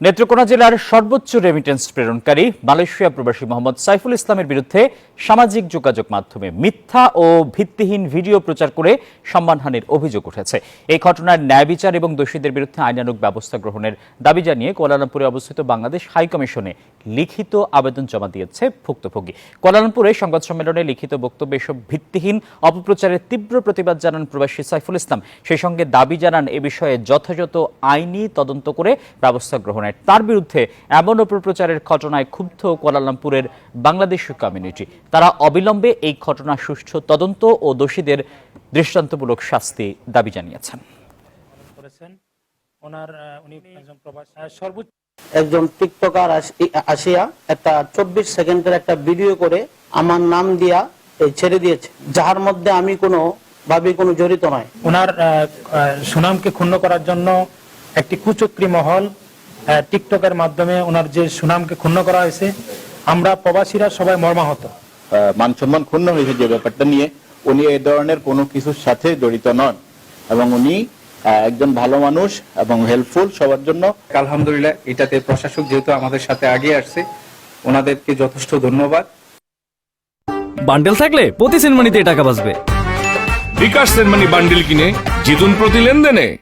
নেত্রকোনা জেলার সর্বোচ্চ remittance প্রেরণকারী Malaysia প্রবাসী মোহাম্মদ সাইফুল ইসলামের বিরুদ্ধে সামাজিক যোগাযোগ মাধ্যমে মিথ্যা ও ভিত্তিহীন ভিডিও প্রচার করে সম্মানহানির অভিযোগ উঠেছে। এই ঘটনার ন্যায় বিচার এবং দোষীদের বিরুদ্ধে আইনানুগ ব্যবস্থা গ্রহণের দাবি জানিয়ে কুয়ালালামপুরে অবস্থিত বাংলাদেশ হাইকমিশনে লিখিত আবেদন জমা দিয়েছে ভুক্তভোগী। কুয়ালালামপুরে সংবাদ সম্মেলনে লিখিত বক্তব্যে এসব ভিত্তিহীন অপপ্রচারের তীব্র প্রতিবাদ জানান প্রবাসী সাইফুল ইসলাম। সেই সঙ্গে দাবি জানান এ বিষয়ে যথাযথ আইনি তদন্ত করে ব্যবস্থা গ্রহণের তার বিরুদ্ধে এমন অপপ্রচারের ঘটনায় ক্ষুব্ধ কুয়ালালামপুরের বাংলাদেশি কমিউনিটি তারা অবিলম্বে এই ঘটনা সুষ্ঠু তদন্ত ও দোষীদের দৃষ্টান্তমূলক শাস্তি দাবি জানিয়েছেন। ওনার উনি একজন সর্বোচ্চ একজন টিকটকার আসিয়া একটা চব্বিশ সেকেন্ডের একটা ভিডিও করে আমার নাম দিয়া এই ছেড়ে দিয়েছে যার মধ্যে আমি কোনো ভাবে কোনো জড়িত নয়। ওনার সুনামকে ক্ষুণ্ণ করার জন্য একটি কুচক্রী মহল টিকটকের মাধ্যমে ওনার যে সুনামকে ক্ষুণ্ণ করা হয়েছে আমরা প্রবাসীরা সবাই মর্মাহত। আহ, মান সম্মান ক্ষুণ্ণ হয়েছে যে ব্যাপারটা নিয়ে। উনি এই ধরনের কোনো কিছুর সাথে জড়িত নন এবং উনি একজন ভালো মানুষ এবং হেল্পফুল সবার জন্য। আলহামদুলিল্লাহ এটাতে প্রশাসক যেহেতু আমাদের সাথে আগে আসছে ওনাদেরকে যথেষ্ট ধন্যবাদ। বান্ডেল থাকলে প্রতি সিনেমানিতে টাকা বাঁচবে। বিকাশ সেনমানি বান্ডেল কিনে জিতুন প্রতি লেনদেনে।